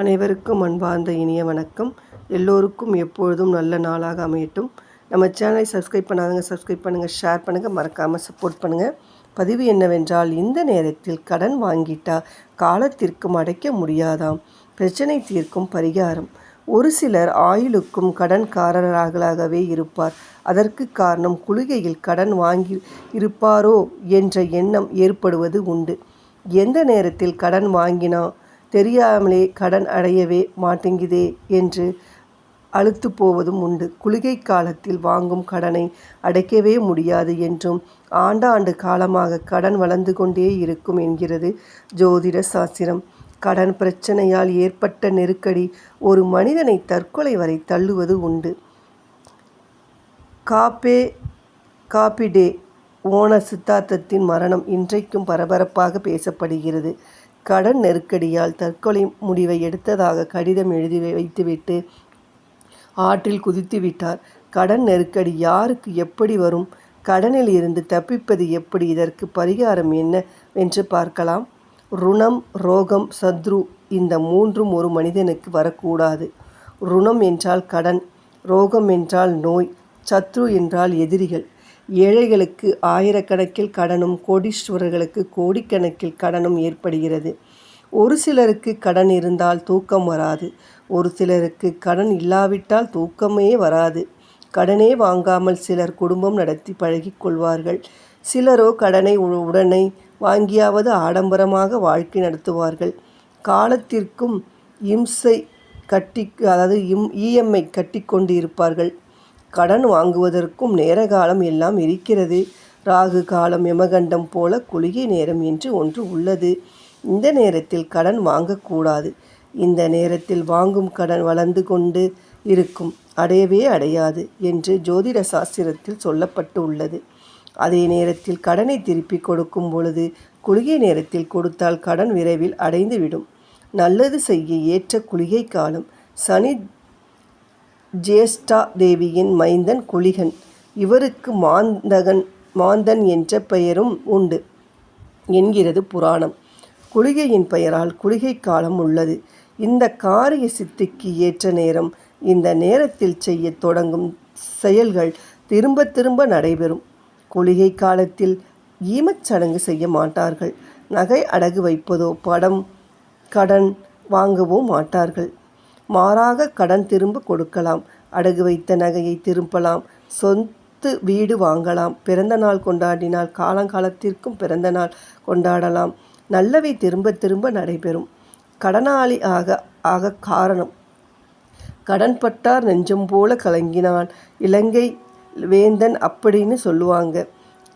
அனைவருக்கும் அன்பார்ந்த இனிய வணக்கம். எல்லோருக்கும் எப்பொழுதும் நல்ல நாளாக அமையட்டும். நம்ம சேனலை சப்ஸ்கிரைப் பண்ணாதவங்க சப்ஸ்கிரைப் பண்ணுங்கள் ஷேர் பண்ணுங்கள் மறக்காமல் சப்போர்ட் பண்ணுங்கள் பதிவு என்னவென்றால் இந்த நேரத்தில் கடன் வாங்கிட்டா காலத்திற்கும் அடைக்க முடியாதாம். பிரச்சனை தீர்க்கும் பரிகாரம். ஒரு சிலர் ஆயுளுக்கும் கடன்காரர்களாகவே இருப்பார். அதற்கு காரணம் குளிகையில் கடன் வாங்கி இருப்பாரோ என்ற எண்ணம் ஏற்படுவது உண்டு. எந்த நேரத்தில் கடன் வாங்கினா தெரியாமலே கடன் அடையவே மாட்டேங்குதே என்று அழுத்து போவதும் உண்டு. குளிகை காலத்தில் வாங்கும் கடனை அடைக்கவே முடியாது என்றும் ஆண்டாண்டு காலமாக கடன் வளர்ந்து கொண்டே இருக்கும் என்கிறது ஜோதிட சாஸ்திரம். கடன் பிரச்சனையால் ஏற்பட்ட நெருக்கடி ஒரு மனிதனை தற்கொலை வரை தள்ளுவது உண்டு. காப்பே காப்பிடே ஓன சித்தார்த்தத்தின் மரணம் இன்றைக்கும் பரபரப்பாக பேசப்படுகிறது. கடன் நெருக்கடியால் தற்கொலை முடிவை எடுத்ததாக கடிதம் எழுதி வைத்துவிட்டு ஆற்றில் குதித்து விட்டார். கடன் நெருக்கடி யாருக்கு எப்படி வரும்? கடனில் இருந்து தப்பிப்பது எப்படி? இதற்கு பரிகாரம் என்ன? என்று பார்க்கலாம். ருணம் ரோகம் சத்ரு இந்த மூன்றும் ஒரு மனிதனுக்கு வரக்கூடாது. ருணம் என்றால் கடன் ரோகம் என்றால் நோய் சத்ரு என்றால் எதிரிகள். ஏழைகளுக்கு ஆயிரக்கணக்கில் கடனும் கோடீஸ்வரர்களுக்கு கோடிக்கணக்கில் கடனும் ஏற்படுகிறது. ஒரு சிலருக்கு கடன் இருந்தால் தூக்கம் வராது. ஒரு சிலருக்கு கடன் இல்லாவிட்டால் தூக்கமே வராது. கடனே வாங்காமல் சிலர் குடும்பம் நடத்தி பழகிக் கொள்வார்கள். சிலரோ கடனை உடனே வாங்கியாவது ஆடம்பரமாக வாழ்க்கை நடத்துவார்கள். காலத்திற்கும் இம்சை கட்டி அதாவது இம் இஎம்ஐ கட்டி கொண்டு இருப்பார்கள் கடன் வாங்குவதற்கும் நேர காலம் எல்லாம் இருக்கிறது. ராகு காலம் யமகண்டம் போல குளிகை நேரம் என்று ஒன்று உள்ளது. இந்த நேரத்தில் கடன் வாங்கக்கூடாது. இந்த நேரத்தில் வாங்கும் கடன் வளர்ந்து கொண்டு இருக்கும். அடையவே அடையாது என்று ஜோதிட சாஸ்திரத்தில் சொல்லப்பட்டு உள்ளது அதே நேரத்தில் கடனை திருப்பி கொடுக்கும் பொழுது குளிகை நேரத்தில் கொடுத்தால் கடன் விரைவில் அடைந்துவிடும். நல்லது செய்ய ஏற்ற குளிகை காலம் சனி ஜேஷ்டா தேவியின் மைந்தன் குளிகன். இவருக்கு மாந்தகன் மாந்தன் என்ற பெயரும் உண்டு என்கிறது புராணம். குளிகையின் பெயரால் குளிகை காலம் உள்ளது. இந்த காரிய சித்திக்கு ஏற்ற நேரம் இந்த நேரத்தில் செய்ய தொடங்கும் செயல்கள் திரும்ப திரும்ப நடைபெறும். குளிகை காலத்தில் ஈமச்சடங்கு செய்ய மாட்டார்கள். நகை அடகு வைப்பதோ படம் கடன் வாங்கவோ மாட்டார்கள். மாறாக கடன் திரும்ப கொடுக்கலாம். அடகு வைத்த நகையை திரும்பலாம். சொத்து வீடு வாங்கலாம். பிறந்த நாள் கொண்டாடினால் காலங்காலத்திற்கும் பிறந்த நாள் கொண்டாடலாம். நல்லவை திரும்ப திரும்ப நடைபெறும். கடனாளி ஆக ஆக காரணம். கடன்பட்டார் நெஞ்சம் போல கலங்கினான். இலங்கை வேந்தன் அப்படின்னு சொல்லுவாங்க.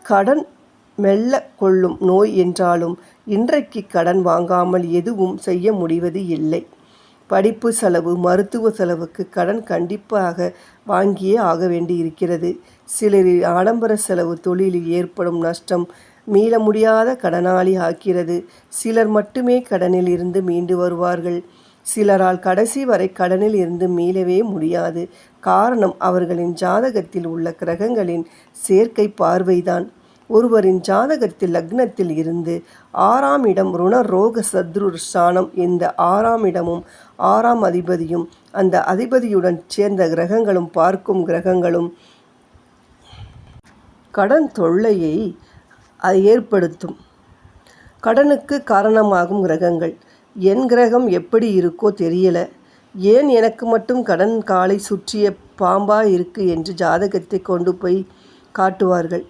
கடன் மெல்ல கொள்ளும் நோய் என்றாலும் இன்றைக்கு கடன் வாங்காமல் எதுவும் செய்ய முடிவது இல்லை. படிப்பு செலவு மருத்துவ செலவுக்கு கடன் கண்டிப்பாக வாங்கியே ஆக வேண்டி இருக்கிறது சிலரில் ஆடம்பர செலவு தொழிலில் ஏற்படும் நஷ்டம் மீள முடியாத கடனாளி ஆக்கிறது. சிலர் மட்டுமே கடனில் இருந்து மீண்டு வருவார்கள். சிலரால் கடைசி வரை கடனில் இருந்து மீளவே முடியாது. காரணம் அவர்களின் ஜாதகத்தில் உள்ள கிரகங்களின் சேர்க்கை பார்வைதான். ஒருவரின் ஜாதகத்தில் லக்னத்தில் இருந்து ஆறாம் இடம் ருண ரோக சத்ரு இந்த ஆறாம் இடமும் ஆறாம் அதிபதியும் அந்த அதிபதியுடன் சேர்ந்த கிரகங்களும் பார்க்கும் கிரகங்களும் கடன் தொல்லையை அது ஏற்படுத்தும். கடனுக்கு காரணமாகும் கிரகங்கள். என் கிரகம் எப்படி இருக்கோ தெரியல. ஏன் எனக்கு மட்டும் கடன் காலை சுற்றிய பாம்பா இருக்கு என்று ஜாதகத்தை கொண்டு போய் காட்டுவார்கள்.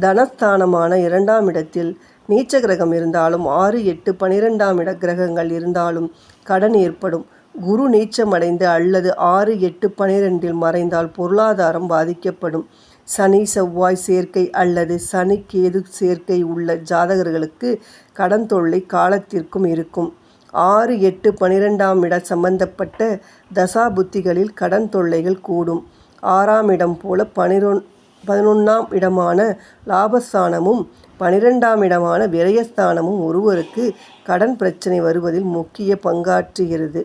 தனஸ்தானமான இரண்டாம் இடத்தில் நீச்ச கிரகம் இருந்தாலும் ஆறு எட்டு பனிரெண்டாம் இட கிரகங்கள் இருந்தாலும் கடன் ஏற்படும். குரு நீச்சமடைந்து அல்லது ஆறு எட்டு பனிரெண்டில் மறைந்தால் பொருளாதாரம் பாதிக்கப்படும். சனி செவ்வாய் சேர்க்கை அல்லது சனி கேது சேர்க்கை உள்ள ஜாதகர்களுக்கு கடன் தொல்லை காலத்திற்கும் இருக்கும். ஆறு எட்டு பனிரெண்டாம் இட சம்பந்தப்பட்ட தசா புத்திகளில் கடன் தொல்லைகள் கூடும். ஆறாம் இடம் போல பனிரொன் பதினொன்றாம் இடமான லாபஸ்தானமும் பனிரெண்டாம் இடமான விரயஸ்தானமும் ஒருவருக்கு கடன் பிரச்சனை வருவதில் முக்கிய பங்காற்றுகிறது.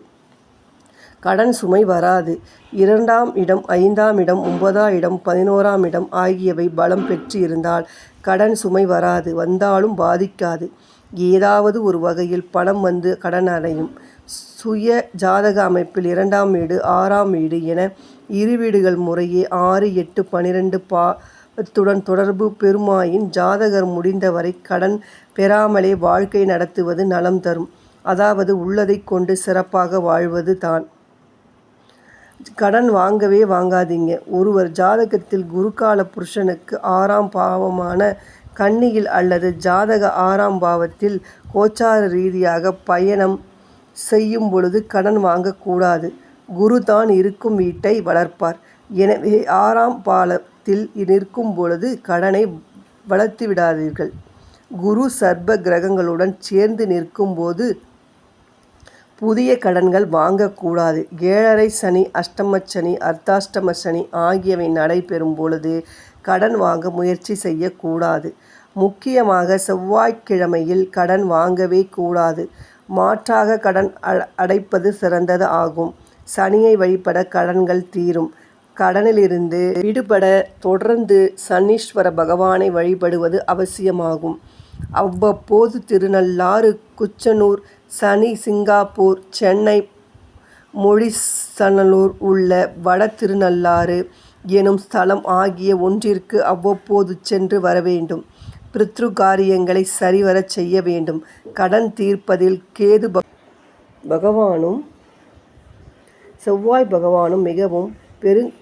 கடன் சுமை வராது. இரண்டாம் இடம் ஐந்தாம் இடம் ஒன்பதாம் இடம் பதினோராம் இடம் ஆகியவை பலம் பெற்று இருந்தால் கடன் சுமை வராது வந்தாலும் பாதிக்காது. ஏதாவது ஒரு வகையில் பணம் வந்து கடன் அடையும். சுய ஜாதக அமைப்பில் இரண்டாம் வீடு ஆறாம் வீடு என இரு வீடுகள் முறையே ஆறு எட்டு பனிரெண்டு பாவத்துடன் தொடர்பு பெறுமாயின் ஜாதகர் முடிந்தவரை கடன் பெறாமலே வாழ்க்கை நடத்துவது நலம் தரும். அதாவது உள்ளதைக் கொண்டு சிறப்பாக வாழ்வது தான். கடன் வாங்கவே வாங்காதீங்க. ஒருவர் ஜாதகத்தில் குருகால புருஷனுக்கு ஆறாம் பாவமான கன்னியில் அல்லது ஜாதக ஆறாம் பாவத்தில் கோச்சார ரீதியாக பயணம் செய்யும் பொழுது கடன் வாங்கக்கூடாது குரு தான் இருக்கும் வீட்டை வளர்ப்பார். எனவே ஆறாம் பாலத்தில் நிற்கும் பொழுது கடனை வளர்த்துவிடாதீர்கள். குரு சர்ப கிரகங்களுடன் சேர்ந்து நிற்கும்போது புதிய கடன்கள் வாங்கக்கூடாது ஏழரை சனி அஷ்டம சனி அர்த்தாஷ்டம சனி ஆகியவை நடைபெறும் பொழுது கடன் வாங்க முயற்சி செய்யக்கூடாது முக்கியமாக செவ்வாய்க்கிழமையில் கடன் வாங்கவே கூடாது. மாற்றாக கடன் அடைப்பது சிறந்தது ஆகும். சனியை வழிபட கடன்கள் தீரும். கடனிலிருந்து விடுபட தொடர்ந்து சனீஸ்வர பகவானை வழிபடுவது அவசியமாகும். அவ்வப்போது திருநள்ளாறு குச்சனூர் சனி சிங்கப்பூர் சென்னை மொழிசனலூர் உள்ள வட திருநள்ளாறு எனும் ஸ்தலம் ஆகிய ஒன்றிற்கு அவ்வப்போது சென்று வரவேண்டும். பித்ரு காரியங்களை சரிவரச் செய்ய வேண்டும். கடன் தீர்ப்பதில் கேது பகவானும் செவ்வாய் பகவானும் மிகவும் பெருங்காற்றுகின்றனர்.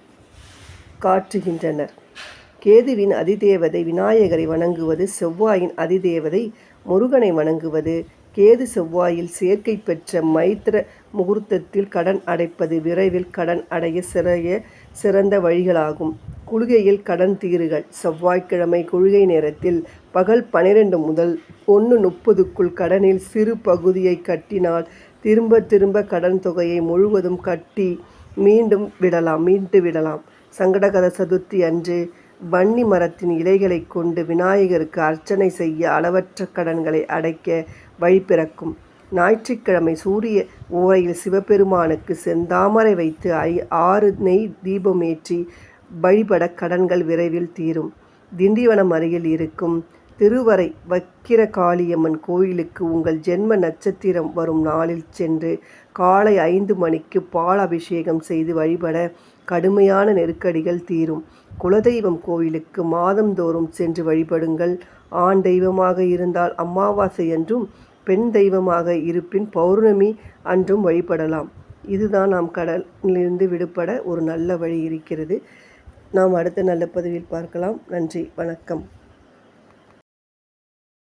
கேதுவின் அதிதேவதை விநாயகரை வணங்குவது செவ்வாயின் அதிதேவதை முருகனை வணங்குவது கேது செவ்வாயில் சேர்க்கை பெற்ற மைத்ர முகூர்த்தத்தில் கடன் அடைப்பது விரைவில் கடன் அடைய சிறைய சிறந்த வழிகளாகும். குளிகையில் கடன் தீருகள் செவ்வாய்க்கிழமை குளிகை நேரத்தில் பகல் பனிரெண்டு முதல் ஒன்று முப்பதுக்குள் கடனில் சிறு பகுதியை கட்டினால் திரும்ப திரும்ப கடன் தொகையை முழுவதும் கட்டி மீண்டும் விடலாம் மீண்டு விடலாம். சங்கடகர சதுர்த்தி அன்று வன்னி மரத்தின் இலைகளைக் கொண்டு விநாயகருக்கு அர்ச்சனை செய்ய அளவற்ற கடன்களை அடைக்க வழி பிறக்கும். ஞாயிற்றுக்கிழமை சூரிய ஓரையில் சிவபெருமானுக்கு செந்தாமரை வைத்து ஐ ஆறு நெய் தீபமேற்றி வழிபட கடன்கள் விரைவில் தீரும். திண்டிவனம் அருகில் இருக்கும் திருவரை வக்கிரகாளியம்மன் கோயிலுக்கு உங்கள் ஜென்ம நட்சத்திரம் வரும் நாளில் சென்று காலை ஐந்து மணிக்கு பால் அபிஷேகம் செய்து வழிபட கடுமையான நெருக்கடிகள் தீரும். குலதெய்வம் கோயிலுக்கு மாதந்தோறும் சென்று வழிபடுங்கள். ஆண் தெய்வமாக இருந்தால் அமாவாசையன்றும் பெண் தெய்வமாக இருப்பின் பௌர்ணமி அன்றும் வழிபடலாம். இதுதான் நாம் கடலிலிருந்து விடுபட ஒரு நல்ல வழி இருக்கிறது. நாம் அடுத்த நல்ல பதிவில் பார்க்கலாம். நன்றி வணக்கம்.